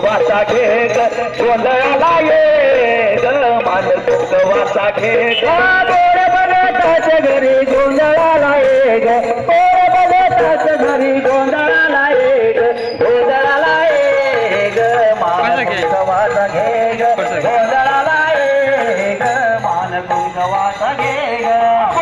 वासा घे गोंधळाला ये ग मानसोक वासा घे गोर बनताच घरी गोंधळाला ये ग गोर बनताच घरी गोंधळाला ये गोंधळाला ये ग मानसोक वासा घे गोंधळाला ये ग मानसोक वासा घे